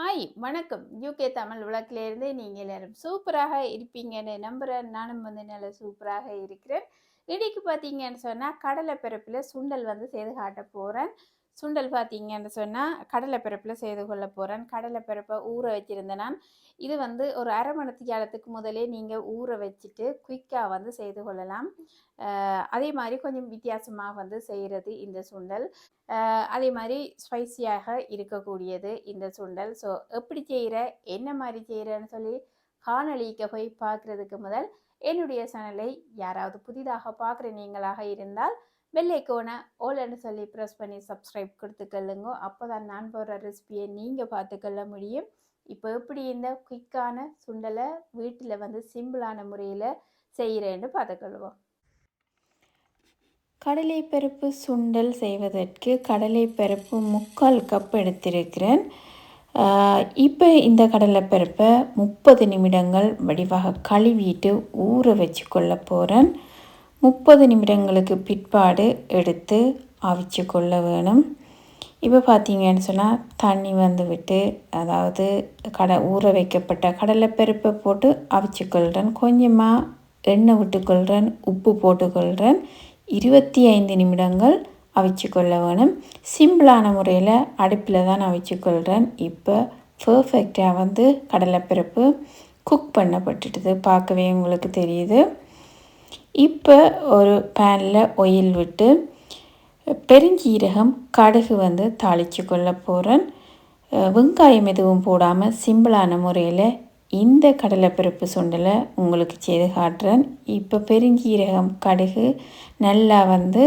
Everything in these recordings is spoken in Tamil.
ஹாய் வணக்கம். யூகே தமிழ் உலகிலேருந்து நீங்கள் எல்லாரும் சூப்பராக இருப்பீங்கன்னு நம்புகிறேன் நானும் வந்து நல்லா சூப்பராக இருக்கிறேன். இன்னைக்கு பார்த்தீங்கன்னு சொன்னால் கடலை பிறப்பில் சுண்டல் வந்து செய்து காட்ட போகிறேன் சுண்டல் பார்த்தீங்கன்னு சொன்னால் கடலை செய்து கொள்ள போகிறேன் கடலை ஊற வச்சுருந்தேன் நான். இது வந்து ஒரு அரை மணி காலத்துக்கு முதலே நீங்கள் ஊற வச்சுட்டு குயிக்காக வந்து செய்து கொள்ளலாம். அதே மாதிரி கொஞ்சம் வித்தியாசமாக வந்து செய்கிறது இந்த சுண்டல். அதே மாதிரி ஸ்பைசியாக இருக்கக்கூடியது இந்த சுண்டல். ஸோ எப்படி செய்கிற என்ன மாதிரி செய்கிறேன்னு சொல்லி காணொளிக்கு போய் பார்க்குறதுக்கு முதல் என்னுடைய சேனலை யாராவது புதிதாக பார்க்குற நீங்களாக இருந்தால் பெல்லைக்கோனை ஓலன்னு சொல்லி ப்ரெஸ் பண்ணி சப்ஸ்கிரைப் கொடுத்துக்கொள்ளுங்க அப்போ தான் நான் போடுற ரெசிபியை நீங்கள் பார்த்துக்கொள்ள முடியும். இப்போ எப்படி இந்த குயிக்கான சுண்டலை வீட்டில் வந்து சிம்பிளான முறையில் செய்கிறேன்னு பார்த்துக்கொள்வோம் கடலைப்பருப்பு சுண்டல் செய்வதற்கு கடலைப்பருப்பு முக்கால் கப் எடுத்திருக்கிறேன். இப்போ இந்த கடலைப்பருப்பை முப்பது நிமிடங்கள் வடிவாக கழுவிட்டு ஊற வச்சு கொள்ள போகிறேன் முப்பது நிமிடங்களுக்கு பிற்பாடு எடுத்து அவிச்சு கொள்ள வேணும். இப்போ பார்த்தீங்கன்னு சொன்னால் தண்ணி வந்து விட்டு அதாவது கடை ஊற வைக்கப்பட்ட கடலைப்பருப்பை போட்டு அவிச்சுக்கொள்கிறேன் கொஞ்சமாக எண்ணெய் விட்டுக்கொள்கிறேன் உப்பு போட்டுக்கொள்கிறேன் இருபத்தி ஐந்து நிமிடங்கள் அவிச்சு கொள்ள வேணும். சிம்பிளான முறையில் அடுப்பில் தான் அவிச்சுக்கொள்கிறேன் இப்போ பர்ஃபெக்டாக வந்து கடலைப்பருப்பு குக் பண்ணப்பட்டுட்டுது பார்க்கவே உங்களுக்கு தெரியுது. இப்போ ஒரு பேனில் ஒயில் விட்டு பெருஞ்சீரகம் கடுகு வந்து தாளித்து கொள்ள போகிறேன் வெங்காயம் எதுவும் போடாமல் சிம்பிளான முறையில் இந்த கடலைப்பருப்பு சுண்டலை உங்களுக்கு செய்து காட்டுறேன். இப்போ பெருஞ்சீரகம் கடுகு நல்லா வந்து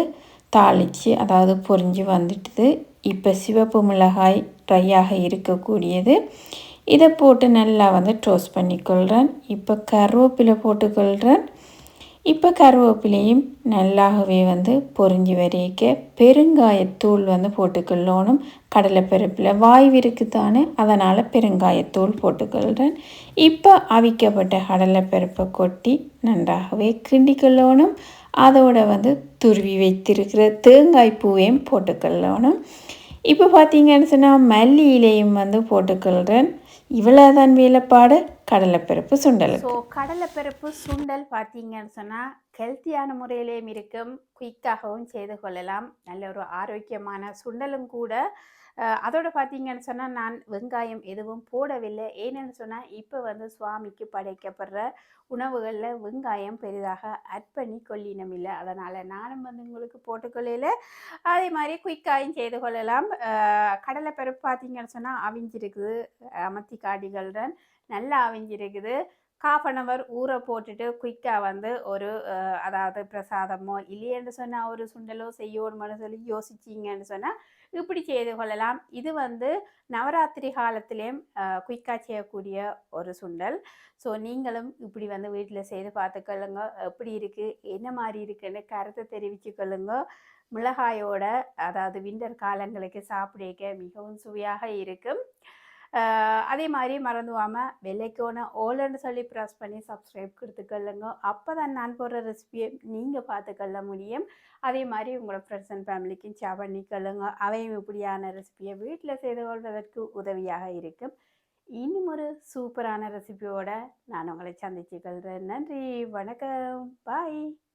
தாளித்து அதாவது பொரிஞ்சு வந்துட்டுது. இப்போ சிவப்பு மிளகாய் ட்ரையாக இருக்கக்கூடியது. இதை போட்டு நல்லா வந்து டோஸ்ட் பண்ணிக்கொள்கிறேன் இப்போ கருவேப்பிலை போட்டுக்கொள்கிறேன் இப்போ கருவேப்பிலையும் நல்லாகவே வந்து பொறிஞ்சி வரைக்க பெருங்காயத்தூள் வந்து போட்டுக்கொள்ளணும். கடலைப்பருப்பில் வாய்வு இருக்குதானே அதனால் பெருங்காயத்தூள் போட்டுக்கொள்கிறேன் இப்போ அவிக்கப்பட்ட கடலைப்பருப்பை கொட்டி நன்றாகவே கிண்டிக்கொள்ளணும். அதோட வந்து துருவி வைத்திருக்கிற தேங்காய் பூவையும் போட்டுக்கொள்ளணும். இப்போ பார்த்தீங்கன்னு சொன்னால் மல்லி இலையும் வந்து போட்டுக்கொள்கிறேன் இவ்வளோதான் வேலைப்பாடு. கடலைப்பருப்பு சுண்டல் ஸோ கடலைப்பருப்பு சுண்டல் பார்த்தீங்கன்னு சொன்னால் ஹெல்த்தியான முறையிலேயும் இருக்கும். குயிக்காகவும் செய்து கொள்ளலாம். நல்ல ஒரு ஆரோக்கியமான சுண்டலும் கூட அதோட பார்த்தீங்கன்னு சொன்னால் நான் வெங்காயம் எதுவும் போடவில்லை. ஏன்னு சொன்னால் இப்போ வந்து சுவாமிக்கு படைக்கப்படுற உணவுகளில் வெங்காயம் பெரிதாக ஆட் பண்ணி கொள்ளினம் இல்லை. அதனால் நானும் வந்து உங்களுக்கு போட்டுக்கொள்ளையில் அதே மாதிரி குயிக்காயும் செய்து கொள்ளலாம். அஹ் கடலைப்பருப்பு பார்த்தீங்கன்னு சொன்னால் அவிஞ்சிருக்குது. அமத்தி காடிகளுடன் நல்லா அவிஞ்சிருக்குது. ஹாஃப் அன் அவர் ஊற போட்டுட்டு குயிக்காக வந்து ஒரு அதாவது பிரசாதமோ இல்லையென்று சொன்னால் ஒரு சுண்டலோ செய்யணுமோ சொல்லி யோசிச்சிங்கன்னு சொன்னால் இப்படி செய்து கொள்ளலாம். இது வந்து நவராத்திரி காலத்திலேயும் குயிக்காக செய்யக்கூடிய ஒரு சுண்டல். ஸோ நீங்களும் இப்படி வந்து வீட்டில் செய்து பார்த்துக்கொள்ளுங்க எப்படி இருக்குது என்ன மாதிரி இருக்குன்னு கருத்தை தெரிவிச்சுக்கொள்ளுங்க மிளகாயோட அதாவது விண்டர் காலங்களுக்கு சாப்பிடக்க மிகவும் சுவையாக இருக்கும். அதே மாதிரி மறந்துவாமல் வெள்ளைக்கோன ஓலன்னு சொல்லி ப்ரெஸ் பண்ணி சப்ஸ்கிரைப் கொடுத்துக்கொள்ளுங்க அப்போ தான் நான் போடுற ரெசிபியை நீங்கள் பார்த்துக்கொள்ள முடியும். அதே மாதிரி உங்களோட ஃப்ரெண்ட்ஸ் அண்ட் ஃபேமிலிக்கும் ஷேர் பண்ணிக்கொள்ளுங்க அவையும் இப்படியான ரெசிபியை வீட்டில் செய்து கொள்வதற்கு உதவியாக இருக்கும். இன்னும் ஒரு சூப்பரான ரெசிபியோட நான் உங்களை சந்திச்சுக்கொள்கிறேன் நன்றி வணக்கம். பாய்